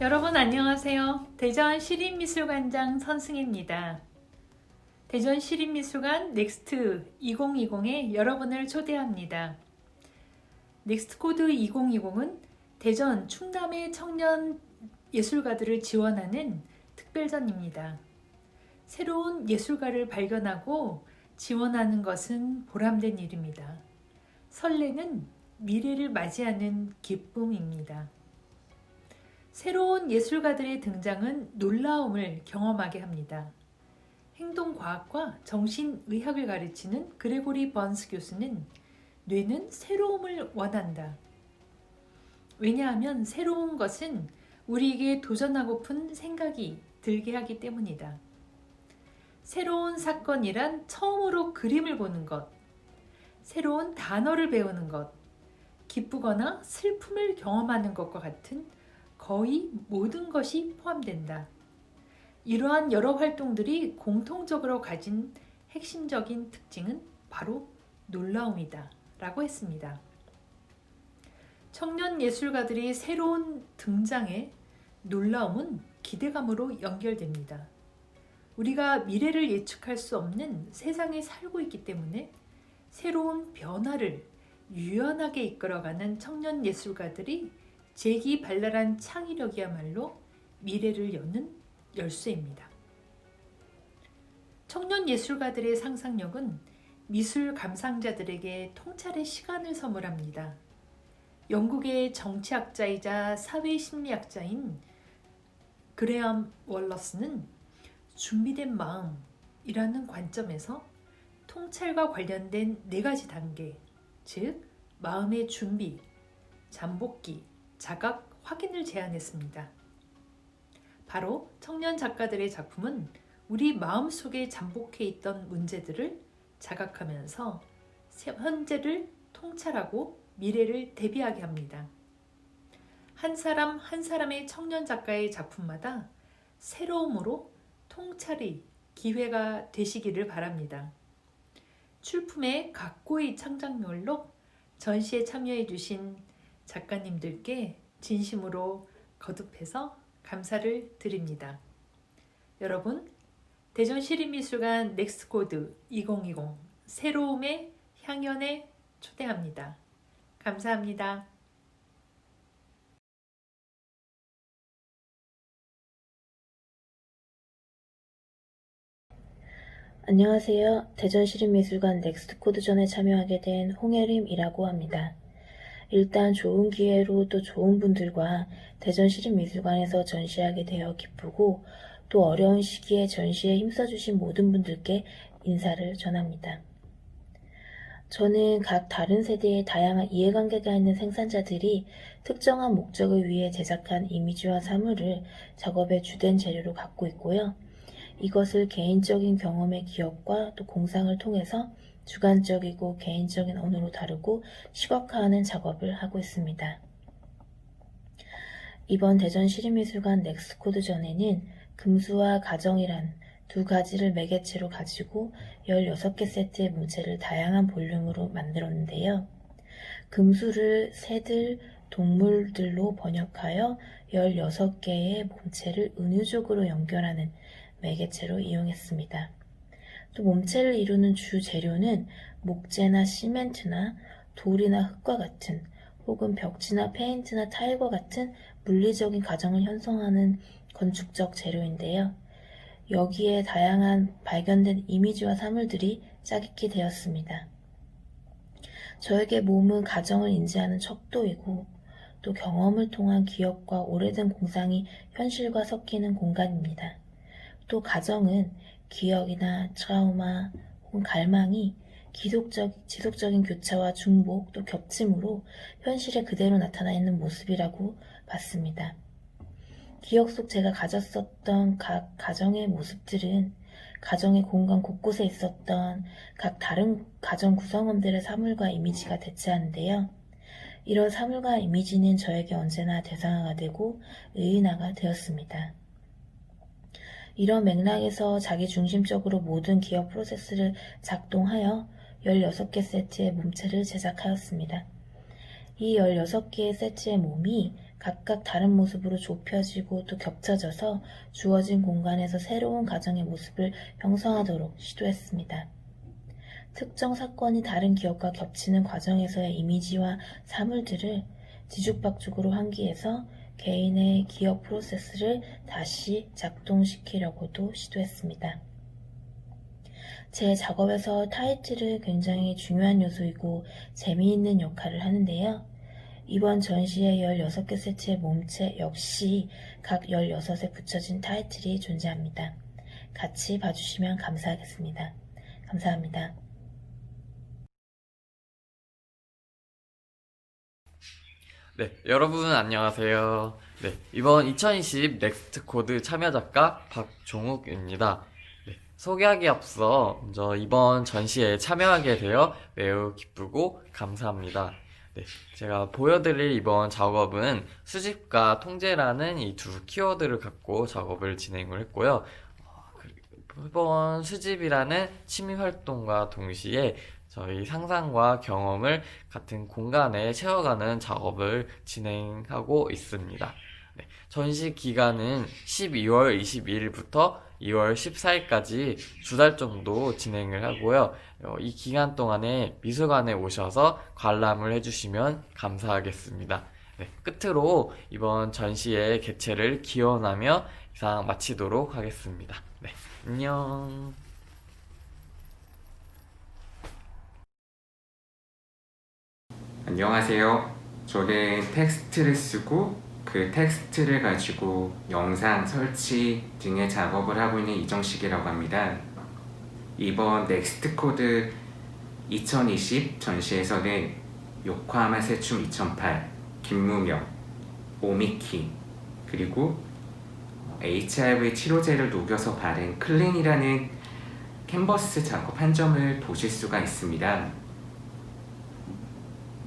여러분 안녕하세요. 대전 시립미술관장 선승입니다. 대전 시립미술관 넥스트 2020에 여러분을 초대합니다. 넥스트 코드 2020은 대전 충남의 청년 예술가들을 지원하는 특별전입니다. 새로운 예술가를 발견하고 지원하는 것은 보람된 일입니다. 설레는 미래를 맞이하는 기쁨입니다. 새로운 예술가들의 등장은 놀라움을 경험하게 합니다. 행동과학과 정신의학을 가르치는 그레고리 번스 교수는 뇌는 새로움을 원한다. 왜냐하면 새로운 것은 우리에게 도전하고픈 생각이 들게 하기 때문이다. 새로운 사건이란 처음으로 그림을 보는 것, 새로운 단어를 배우는 것, 기쁘거나 슬픔을 경험하는 것과 같은 거의 모든 것이 포함된다. 이러한 여러 활동들이 공통적으로 가진 핵심적인 특징은 바로 놀라움이다. 라고 했습니다. 청년 예술가들이 새로운 등장에 놀라움은 기대감으로 연결됩니다. 우리가 미래를 예측할 수 없는 세상에 살고 있기 때문에 새로운 변화를 유연하게 이끌어가는 청년 예술가들이 재기 발랄한 창의력이야말로 미래를 여는 열쇠입니다. 청년 예술가들의 상상력은 미술 감상자들에게 통찰의 시간을 선물합니다. 영국의 정치학자이자 사회심리학자인 그레엄 월러스는 준비된 마음이라는 관점에서 통찰과 관련된 네 가지 단계, 즉 마음의 준비, 잠복기, 자각, 확인을 제안했습니다. 바로 청년 작가들의 작품은 우리 마음속에 잠복해 있던 문제들을 자각하면서 현재를 통찰하고 미래를 대비하게 합니다. 한 사람 한 사람의 청년 작가의 작품마다 새로움으로 통찰이 기회가 되시기를 바랍니다. 출품의 각고의 창작물로 전시에 참여해 주신 작가님들께 진심으로 거듭해서 감사를 드립니다. 여러분, 대전 시립미술관 넥스코드 2020 새로움의 향연에 초대합니다. 감사합니다. 안녕하세요. 대전시립미술관 넥스트코드전에 참여하게 된 홍예림이라고 합니다. 일단 좋은 기회로 또 좋은 분들과 대전시립미술관에서 전시하게 되어 기쁘고 또 어려운 시기에 전시에 힘써주신 모든 분들께 인사를 전합니다. 저는 각 다른 세대의 다양한 이해관계가 있는 생산자들이 특정한 목적을 위해 제작한 이미지와 사물을 작업의 주된 재료로 갖고 있고요. 이것을 개인적인 경험의 기억과 또 공상을 통해서 주관적이고 개인적인 언어로 다루고 시각화하는 작업을 하고 있습니다. 이번 대전 시립미술관 넥스코드 전에는 금수와 가정이란 두 가지를 매개체로 가지고 16개 세트의 문체를 다양한 볼륨으로 만들었는데요. 금수를 새들, 동물들로 번역하여 16개의 몸체를 은유적으로 연결하는 매개체로 이용했습니다. 또 몸체를 이루는 주 재료는 목재나 시멘트나 돌이나 흙과 같은 혹은 벽지나 페인트나 타일과 같은 물리적인 가정을 형성하는 건축적 재료인데요. 여기에 다양한 발견된 이미지와 사물들이 짜깁기 되었습니다. 저에게 몸은 가정을 인지하는 척도이고 또 경험을 통한 기억과 오래된 공상이 현실과 섞이는 공간입니다. 또 가정은 기억이나 트라우마 혹은 갈망이 기속적, 지속적인 교차와 중복 또 겹침으로 현실에 그대로 나타나 있는 모습이라고 봤습니다. 기억 속 제가 가졌었던 각 가정의 모습들은 가정의 공간 곳곳에 있었던 각 다른 가정 구성원들의 사물과 이미지가 대체하는데요. 이런 사물과 이미지는 저에게 언제나 대상화가 되고 의인화가 되었습니다. 이런 맥락에서 자기 중심적으로 모든 기억 프로세스를 작동하여 16개 세트의 몸체를 제작하였습니다. 이 16개의 세트의 몸이 각각 다른 모습으로 좁혀지고 또 겹쳐져서 주어진 공간에서 새로운 가정의 모습을 형성하도록 시도했습니다. 특정 사건이 다른 기억과 겹치는 과정에서의 이미지와 사물들을 뒤죽박죽으로 환기해서 개인의 기억 프로세스를 다시 작동시키려고도 시도했습니다. 제 작업에서 타이틀은 굉장히 중요한 요소이고 재미있는 역할을 하는데요. 이번 전시의 16개 세트의 몸체 역시 각 16에 붙여진 타이틀이 존재합니다. 같이 봐주시면 감사하겠습니다. 감사합니다. 네, 여러분 안녕하세요. 네, 이번 2020 넥스트 코드 참여 작가 박종욱입니다. 네, 소개하기 앞서 먼저 이번 전시에 참여하게 되어 매우 기쁘고 감사합니다. 네, 제가 보여드릴 이번 작업은 수집과 통제라는 이 두 키워드를 갖고 작업을 진행을 했고요. 어, 그리고 이번 수집이라는 취미 활동과 동시에 저희 상상과 경험을 같은 공간에 채워가는 작업을 진행하고 있습니다. 네, 전시 기간은 12월 22일부터 2월 14일까지 두 달 정도 진행을 하고요. 어, 이 기간 동안에 미술관에 오셔서 관람을 해주시면 감사하겠습니다. 네, 끝으로 이번 전시의 개최를 기원하며 이상 마치도록 하겠습니다. 네, 안녕. 안녕하세요. 저는 텍스트를 쓰고 그 텍스트를 가지고 영상 설치 등의 작업을 하고 있는 이정식이라고 합니다. 이번 넥스트 코드 2020 전시에서는 요코하마 세춤 2008, 김무명, 오미키, 그리고 HIV 치료제를 녹여서 바른 클린이라는 캔버스 작업 한 점을 보실 수가 있습니다.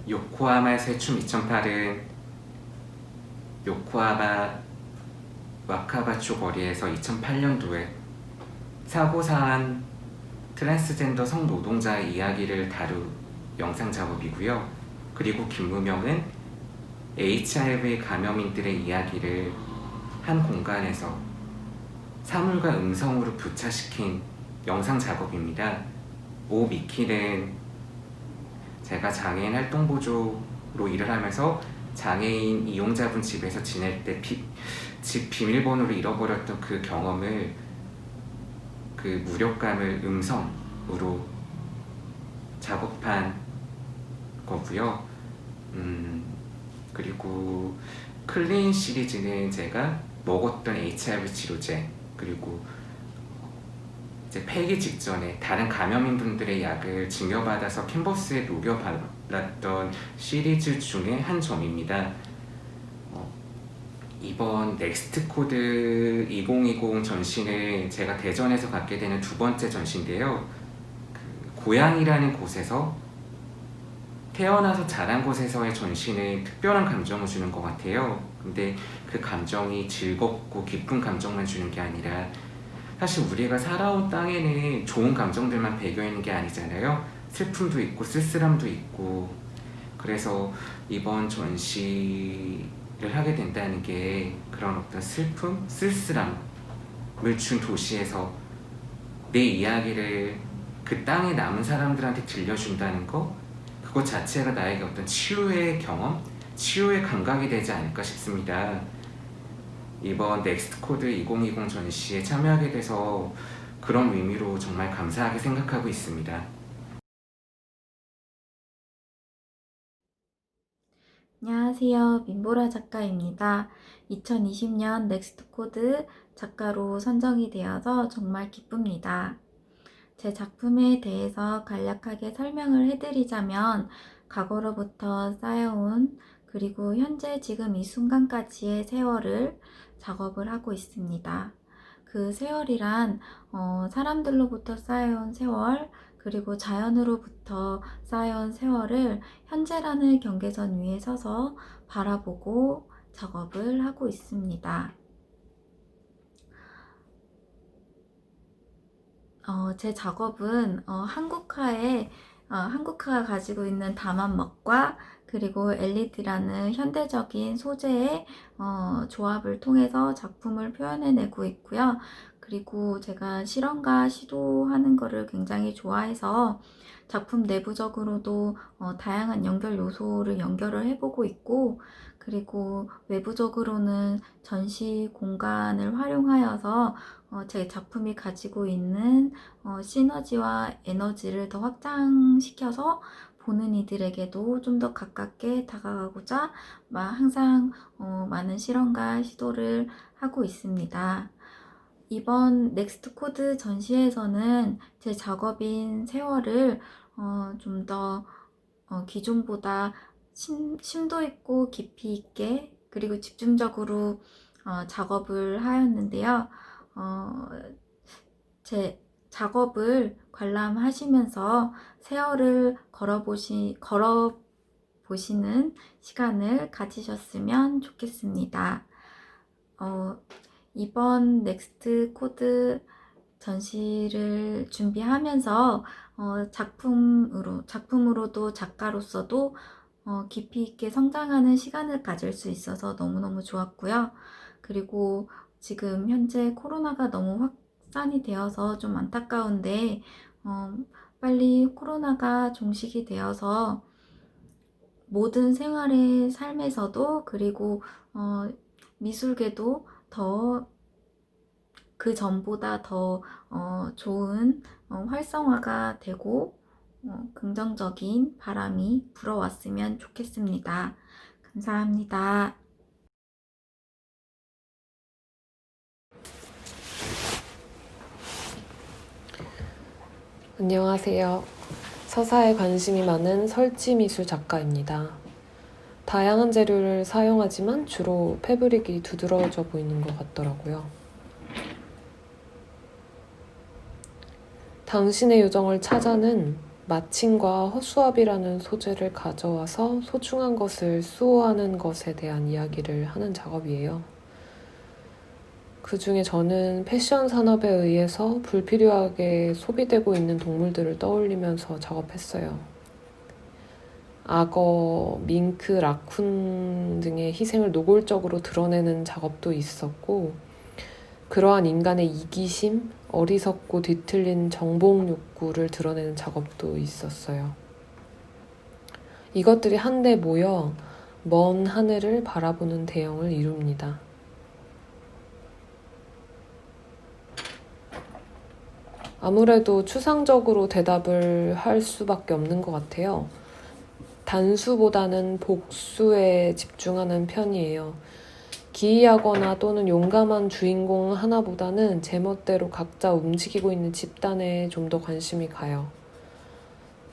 요코하마 세춤 2008은 요코하마 와카바초 거리에서 2008년도에 사고사한 트랜스젠더 성노동자의 이야기를 다룬 영상 작업이고요. 그리고 김무명은 HIV 감염인들의 이야기를 한 공간에서 사물과 음성으로 부차시킨 영상 작업입니다. 오 미키는 제가 장애인 활동 보조로 일을 하면서 장애인 이용자분 집에서 지낼 때 집 비밀번호를 잃어버렸던 그 경험을 그 무력감을 음성으로 작업한 거고요. 음, 그리고 클린 시리즈는 제가 먹었던 HIV 치료제 그리고 이제 폐기 직전에 다른 감염인 분들의 약을 증여받아서 캔버스에 녹여발랐던 시리즈 중에 한 점입니다. 어, 이번 넥스트 코드 2020 전시는 제가 대전에서 갖게 되는 두 번째 전시인데요. 그 고향이라는 곳에서 태어나서 자란 곳에서의 전시는 특별한 감정을 주는 것 같아요. 근데 그 감정이 즐겁고 기쁜 감정만 주는 게 아니라 사실 우리가 살아온 땅에는 좋은 감정들만 배겨 있는 게 아니잖아요. 슬픔도 있고 쓸쓸함도 있고 그래서 이번 전시를 하게 된다는 게 그런 어떤 슬픔, 쓸쓸함을 준 도시에서 내 이야기를 그 땅에 남은 사람들한테 들려준다는 거 그것 자체가 나에게 어떤 치유의 경험, 치유의 감각이 되지 않을까 싶습니다. 이번 넥스트 코드 2020 전시에 참여하게 돼서 그런 의미로 정말 감사하게 생각하고 있습니다. 안녕하세요. 민보라 작가입니다. 2020년 넥스트 코드 작가로 선정이 되어서 정말 기쁩니다. 제 작품에 대해서 간략하게 설명을 해드리자면 과거로부터 쌓여온 그리고 현재 지금 이 순간까지의 세월을 작업을 하고 있습니다. 그 세월이란 어, 사람들로부터 쌓여온 세월 그리고 자연으로부터 쌓여온 세월을 현재라는 경계선 위에 서서 바라보고 작업을 하고 있습니다. 어, 제 작업은 어, 한국화의 어, 한국화가 가지고 있는 담화먹과 그리고 엘리드라는 현대적인 소재의 어, 조합을 통해서 작품을 표현해내고 있고요. 그리고 제가 실험과 시도하는 거를 굉장히 좋아해서 작품 내부적으로도 어, 다양한 연결 요소를 연결을 해보고 있고, 그리고 외부적으로는 전시 공간을 활용하여서 어, 제 작품이 가지고 있는 어, 시너지와 에너지를 더 확장시켜서 보는 이들에게도 좀 더 가깝게 다가가고자 마- 항상 어, 많은 실험과 시도를 하고 있습니다. 이번 넥스트 코드 전시에서는 제 작업인 세월을 어, 좀더 기존보다 심, 심도 있고 깊이 있게 그리고 집중적으로 어, 작업을 하였는데요. 어, 제 작업을 관람하시면서 세월을 걸어보시, 걸어보시는 시간을 가지셨으면 좋겠습니다. 어, 이번 넥스트 코드 전시를 준비하면서 어, 작품으로, 작품으로도 작가로서도 어, 깊이 있게 성장하는 시간을 가질 수 있어서 너무너무 좋았고요. 그리고 지금 현재 코로나가 너무 확산이 되어서 좀 안타까운데, 어, 빨리 코로나가 종식이 되어서 모든 생활의 삶에서도 그리고 어, 미술계도 더 그 전보다 더 어, 좋은 어, 활성화가 되고 어, 긍정적인 바람이 불어왔으면 좋겠습니다. 감사합니다. 안녕하세요. 서사에 관심이 많은 설치 미술 작가입니다. 다양한 재료를 사용하지만 주로 패브릭이 두드러져 보이는 것 같더라고요. 당신의 요정을 찾아는 마침과 허수아비라는 소재를 가져와서 소중한 것을 수호하는 것에 대한 이야기를 하는 작업이에요. 그 중에 저는 패션 산업에 의해서 불필요하게 소비되고 있는 동물들을 떠올리면서 작업했어요. 악어, 밍크, 라쿤 등의 희생을 노골적으로 드러내는 작업도 있었고, 그러한 인간의 이기심, 어리석고 뒤틀린 정복 욕구를 드러내는 작업도 있었어요. 이것들이 한데 모여 먼 하늘을 바라보는 대형을 이룹니다. 아무래도 추상적으로 대답을 할 수밖에 없는 것 같아요. 단수보다는 복수에 집중하는 편이에요. 기이하거나 또는 용감한 주인공 하나보다는 제멋대로 각자 움직이고 있는 집단에 좀 더 관심이 가요.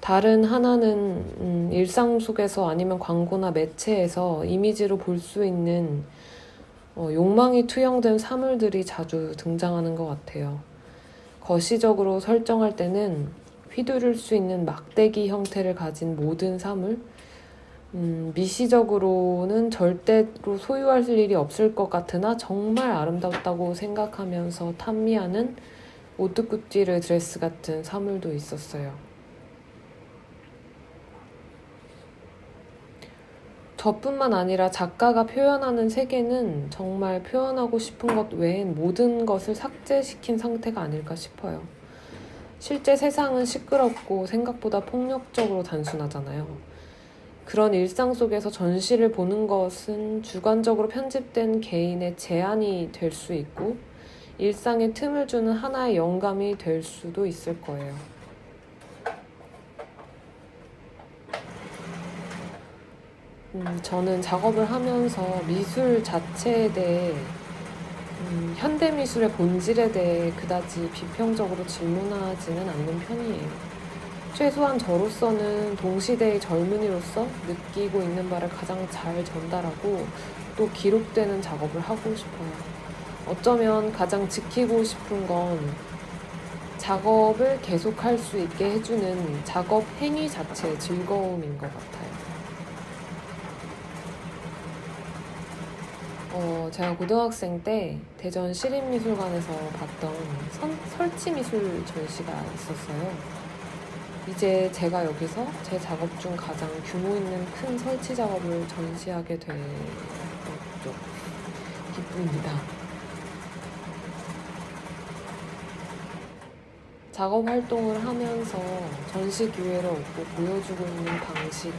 다른 하나는 음, 일상 속에서 아니면 광고나 매체에서 이미지로 볼 수 있는 어, 욕망이 투영된 사물들이 자주 등장하는 것 같아요. 거시적으로 설정할 때는 휘두를 수 있는 막대기 형태를 가진 모든 사물, 음, 미시적으로는 절대로 소유할 일이 없을 것 같으나 정말 아름답다고 생각하면서 탐미하는 오뚜꾸띠르 드레스 같은 사물도 있었어요. 저뿐만 아니라 작가가 표현하는 세계는 정말 표현하고 싶은 것 외엔 모든 것을 삭제시킨 상태가 아닐까 싶어요. 실제 세상은 시끄럽고 생각보다 폭력적으로 단순하잖아요. 그런 일상 속에서 전시를 보는 것은 주관적으로 편집된 개인의 제안이 될 수 있고 일상에 틈을 주는 하나의 영감이 될 수도 있을 거예요. 음, 저는 작업을 하면서 미술 자체에 대해 음, 현대 미술의 본질에 대해 그다지 비평적으로 질문하지는 않는 편이에요. 최소한 저로서는 동시대의 젊은이로서 느끼고 있는 바를 가장 잘 전달하고 또 기록되는 작업을 하고 싶어요. 어쩌면 가장 지키고 싶은 건 작업을 계속할 수 있게 해주는 작업 행위 자체의 즐거움인 것 같아요. 어, 제가 고등학생 때 대전 시립미술관에서 봤던 선- 설치미술 전시가 있었어요. 이제 제가 여기서 제 작업 중 가장 규모 있는 큰 설치 작업을 전시하게 되었죠. 기쁩니다. 작업 활동을 하면서 전시 기회를 얻고 보여주고 있는 방식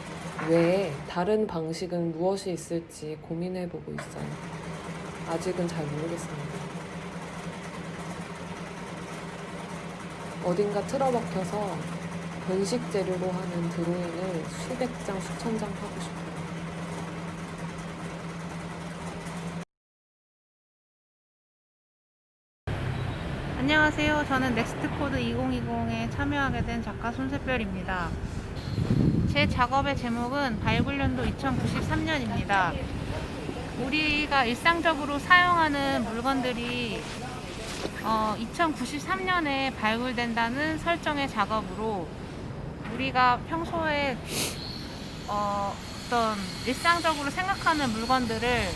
외에 다른 방식은 무엇이 있을지 고민해 보고 있어요. 아직은 잘 모르겠습니다. 어딘가 틀어박혀서 변식 재료로 하는 드로잉을 수백 장, 수천 장 하고 싶어요. 안녕하세요. 저는 넥스트코드 2020에 참여하게 된 작가 손세별입니다. 제 작업의 제목은 발굴연도 2093년입니다. 우리가 일상적으로 사용하는 물건들이 어, 2093년에 발굴된다는 설정의 작업으로 우리가 평소에 어, 어떤 일상적으로 생각하는 물건들을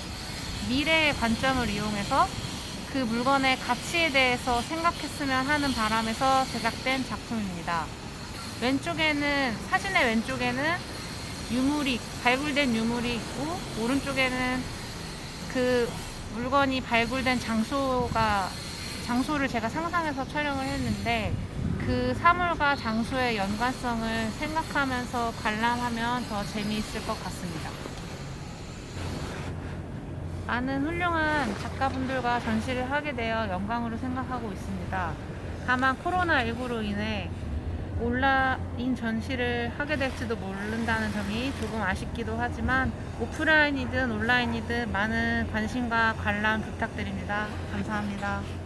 미래의 관점을 이용해서 그 물건의 가치에 대해서 생각했으면 하는 바람에서 제작된 작품입니다. 왼쪽에는 사진의 왼쪽에는 유물이 발굴된 유물이 있고 오른쪽에는 그 물건이 발굴된 장소가 장소를 제가 상상해서 촬영을 했는데 그 사물과 장소의 연관성을 생각하면서 관람하면 더 재미있을 것 같습니다. 많은 훌륭한 작가분들과 전시를 하게 되어 영광으로 생각하고 있습니다. 다만 코로나19로 인해 온라인 전시를 하게 될지도 모른다는 점이 조금 아쉽기도 하지만 오프라인이든 온라인이든 많은 관심과 관람 부탁드립니다. 감사합니다.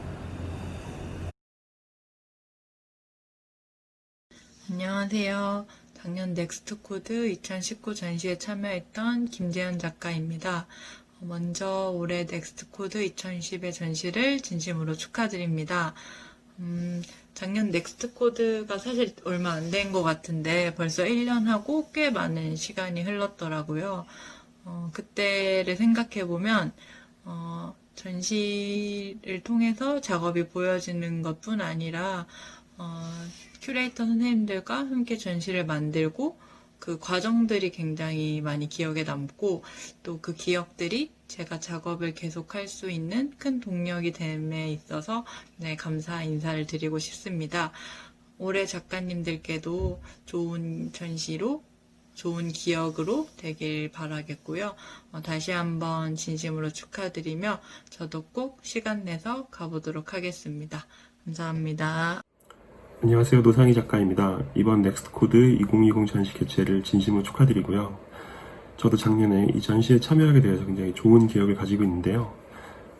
안녕하세요. 작년 넥스트코드 2019 전시에 참여했던 김재현 작가입니다. 먼저 올해 넥스트코드 2020의 전시를 진심으로 축하드립니다. 음, 작년 넥스트코드가 사실 얼마 안 된 것 같은데 벌써 1년 하고 꽤 많은 시간이 흘렀더라고요. 어, 그때를 생각해 보면 어, 전시를 통해서 작업이 보여지는 것뿐 아니라 어, 큐레이터 선생님들과 함께 전시를 만들고 그 과정들이 굉장히 많이 기억에 남고 또 그 기억들이 제가 작업을 계속할 수 있는 큰 동력이 됨에 있어서 네, 감사 인사를 드리고 싶습니다. 올해 작가님들께도 좋은 전시로 좋은 기억으로 되길 바라겠고요. 어, 다시 한번 진심으로 축하드리며 저도 꼭 시간 내서 가보도록 하겠습니다. 감사합니다. 안녕하세요. 노상희 작가입니다. 이번 넥스트코드 2020 전시 개최를 진심으로 축하드리고요. 저도 작년에 이 전시에 참여하게 되어서 굉장히 좋은 기억을 가지고 있는데요.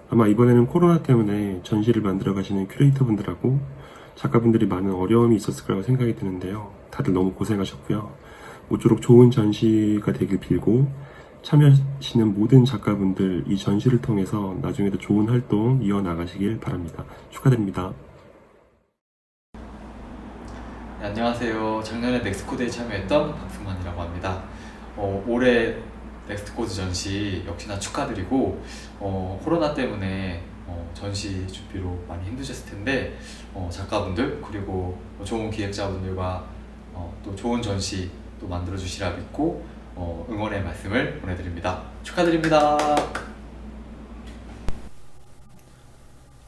아마 이번에는 코로나 때문에 전시를 만들어 가시는 큐레이터 분들하고 작가분들이 많은 어려움이 있었을 거라고 생각이 드는데요. 다들 너무 고생하셨고요. 모쪼록 좋은 전시가 되길 빌고 참여하시는 모든 작가분들 이 전시를 통해서 나중에도 좋은 활동 이어나가시길 바랍니다. 축하드립니다. 네, 안녕하세요. 작년에 넥스코드에 참여했던 박승만이라고 합니다. 어, 올해 넥스트코드 전시 역시나 축하드리고 어, 코로나 때문에 어, 전시 준비로 많이 힘드셨을 텐데 어, 작가분들 그리고 좋은 기획자분들과 어, 또 좋은 전시 또 만들어 주시라 믿고 어, 응원의 말씀을 보내드립니다. 축하드립니다.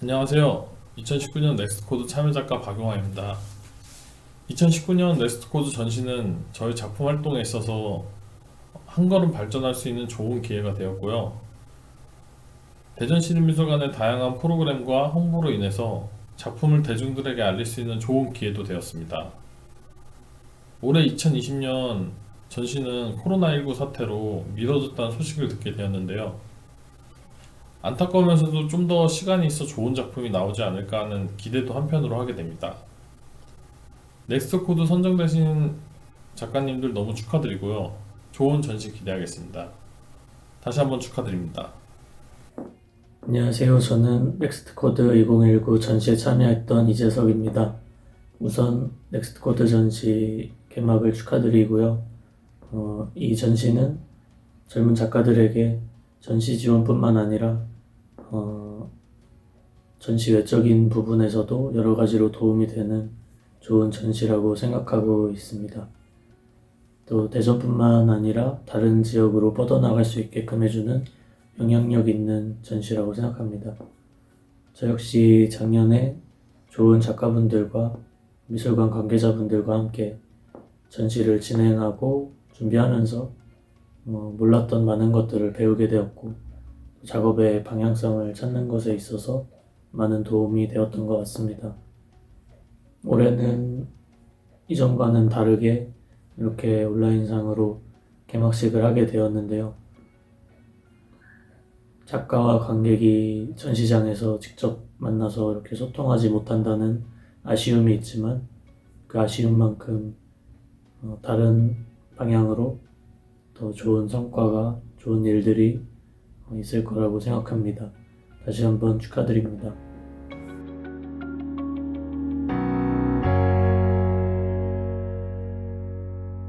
안녕하세요. 2019년 넥스트코드 참여작가 박용화입니다. 2019년 넥스트코드 전시는 저희 작품 활동에 있어서 한 걸음 발전할 수 있는 좋은 기회가 되었고요. 대전시립미술관의 다양한 프로그램과 홍보로 인해서 작품을 대중들에게 알릴 수 있는 좋은 기회도 되었습니다. 올해 2020년 전시는 코로나19 사태로 미뤄졌다는 소식을 듣게 되었는데요. 안타까우면서도 좀 더 시간이 있어 좋은 작품이 나오지 않을까 하는 기대도 한편으로 하게 됩니다. 넥스트 코드 선정되신 작가님들 너무 축하드리고요. 좋은 전시 기대하겠습니다. 다시 한번 축하드립니다. 안녕하세요. 저는 넥스트 코드 2019 전시에 참여했던 이재석입니다. 우선 넥스트 코드 전시 개막을 축하드리고요. 어, 이 전시는 젊은 작가들에게 전시 지원뿐만 아니라 어, 전시 외적인 부분에서도 여러 가지로 도움이 되는 좋은 전시라고 생각하고 있습니다. 또 대전뿐만 아니라 다른 지역으로 뻗어나갈 수 있게끔 해주는 영향력 있는 전시라고 생각합니다. 저 역시 작년에 좋은 작가분들과 미술관 관계자분들과 함께 전시를 진행하고 준비하면서 어, 몰랐던 많은 것들을 배우게 되었고 작업의 방향성을 찾는 것에 있어서 많은 도움이 되었던 것 같습니다. 올해는 이전과는 다르게 이렇게 온라인상으로 개막식을 하게 되었는데요. 작가와 관객이 전시장에서 직접 만나서 이렇게 소통하지 못한다는 아쉬움이 있지만 그 아쉬움만큼 어, 다른 방향으로 더 좋은 성과가 좋은 일들이 어, 있을 거라고 생각합니다. 다시 한번 축하드립니다.